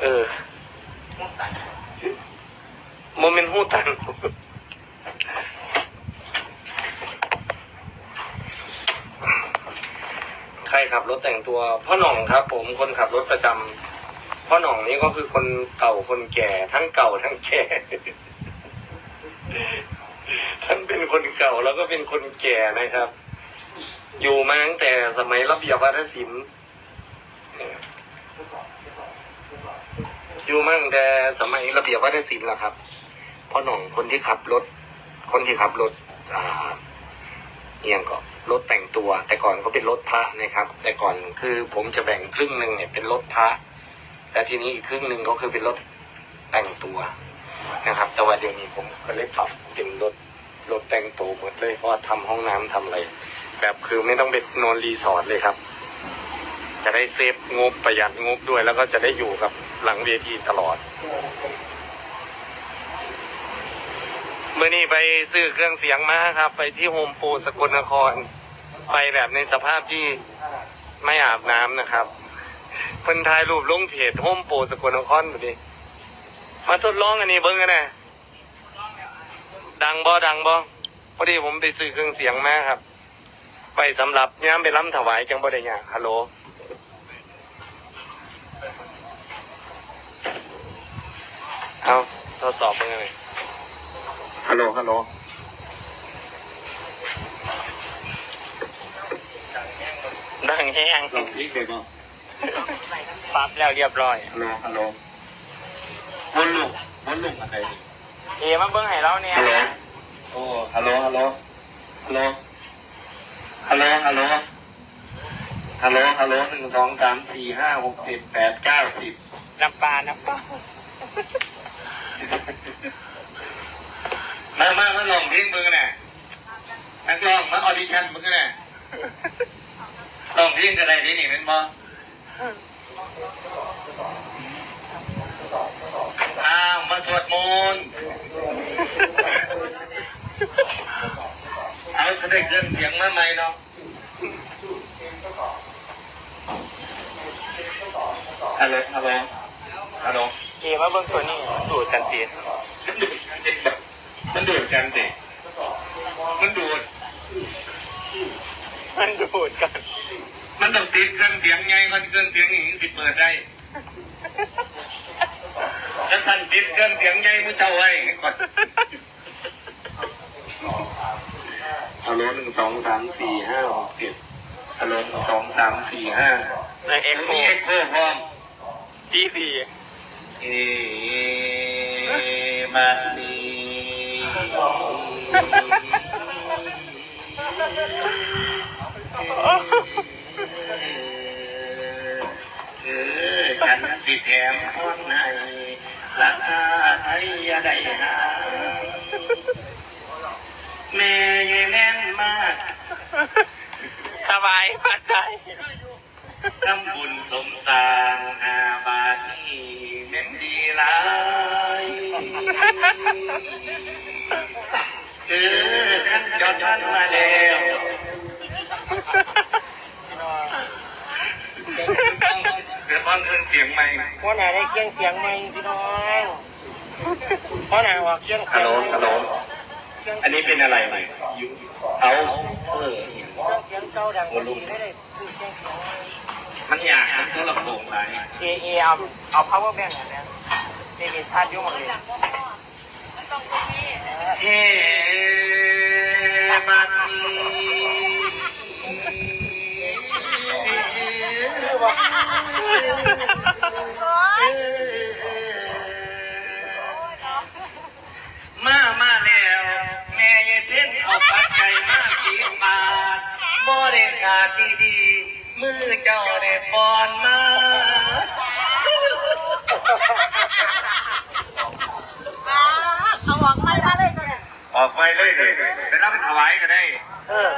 เออโมเมนต์หูตันใครขับรถแต่งตัว พ่อหน่องครับ ผมคนขับรถประจำพ่อหน่องนี่ก็คือคนเก่าคนแก่ทั้งเก่าทั้งแก่ท่านเป็นคนเก่าแล้วก็เป็นคนแก่นะครับ อยู่มาตั้งแต่สมัยระเบียบวัฒนศิลป์อยู่มาตั้งแต่สมัยระเบียบวัฒนศิลป์แหละครับพ่อหน่องคนที่ขับรถ คนที่ขับรถอ่าเอียงก็รถแต่งตัว แต่ก่อนก็เป็นรถพระนะครับ แต่ก่อนคือผมจะแบ่งครึ่งหนึ่งเนี่ยเป็นรถพระแต่ทีนี้อีกครึ่งหนึ่งก็คือเป็นรถแต่งตัวนะครับ แต่ว่าเดี๋ยวนี้ผมก็เลยปรับเป็นรถรถแต่งตัวหมดเลยเพราะว่าทำห้องน้ำทำอะไร แบบคือไม่ต้องไปนอนรีสอร์ทเลยครับ จะได้เซฟงบประหยัดงบด้วย แล้วก็จะได้อยู่กับหลังเวทีตลอดเมื่อนี้ไปซื้อเครื่องเสียงมาครับ ไปที่โฮมโปรสกลนคร ไปแบบในสภาพที่ไม่อาบน้ำนะครับเพิ่นถ่ายรูปลงเพจโฮมโปรสกลนครพอดีมาทดลองอันนี้เบิ้งกันนะดังบ่ดังบ่พอดีผมไปซื้อเครื่องเสียงมาครับ ไปสำหรับย้ำไปล้ำถวายจังบ่ได้ยากฮัลโหลเอาทดสอบเบิ้งกันเลยฮัลโหลฮัลโหลดังแห้งนี่เด็กอะปรับแล้วเรียบร้อยฮัลโหลฮัลโหลวนลูกวนลูกอะไรเอมาเบิ้งให้เราเนี่ยฮัลโหลโอ้ฮัลโหลฮัลโหลฮัลโหล ฮัลโหล ฮัลโหล ฮัลโหล ฮัลโหลหนึ่งสองสามสี่ห้าหกเจ็ดแปดเก้าสิบน้ำปลาน้ำปลามามามาลองเพลงมึงกันน่ะนักร้องมาออดิชั่นมึงกันน่ะลองเพลงกันได้ที่นี่เป็นบ่อ้าวมาสวดมนต์เอาเขา ได้เครื่องเสียงมาใหม่เนาะฮัลโหลฮัลโหลฮัลโหลเอมาเบิ้งตัวนี้ดูดกันตีมันดูดกันเด็กมันดูด มันดูดกัน มันต้องติดเครื่องเสียงไงมันเครื่องเสียงนี่สิเปิดได้ถ้าสั่นติดเครื่องเสียงไงมือเจ้าไว้ก่อน ฮัลโหลหนึ่งสองสามสี่ห้าหกเจ็ดฮัลโหลหนึ่งสองสามสี่ห้าในเอ็กโคมีเอ็กโคพร้อมดีดีเอมานีเออฉันสิแถมคนให้ บายปัดใจทำบุญสมสร้างหาบาทนี่แม่นดีหลายเออขั้นจอดท่านมาแล้วเดี๋ยวฟังเครื่องเสียงใหม่พ่อไหนได้เครื่องเสียงไหมพี่น้องพ่อไหนออกเครื่องเสีฮัยลงโหลฮัลโหลอันนี้เป็นอะไรใหม่ยูเอาเออเครื่อง เสียงเก่าดังดีไม่ได้คือเครื่องเสียงมันอยากมันโทรโขงไรเอเอเอาเอา power bank อันเนี้ยเอเอชาร์จยุ่งหมดเลยเฮ้มันมีมา บ่ได้ขาดดีๆมือเจ้าได้ปอนมาเอาหวังไม่ได้เลยตัวเนี่ย ออกไปเลยเลยไปรับถวายก็ได้เออ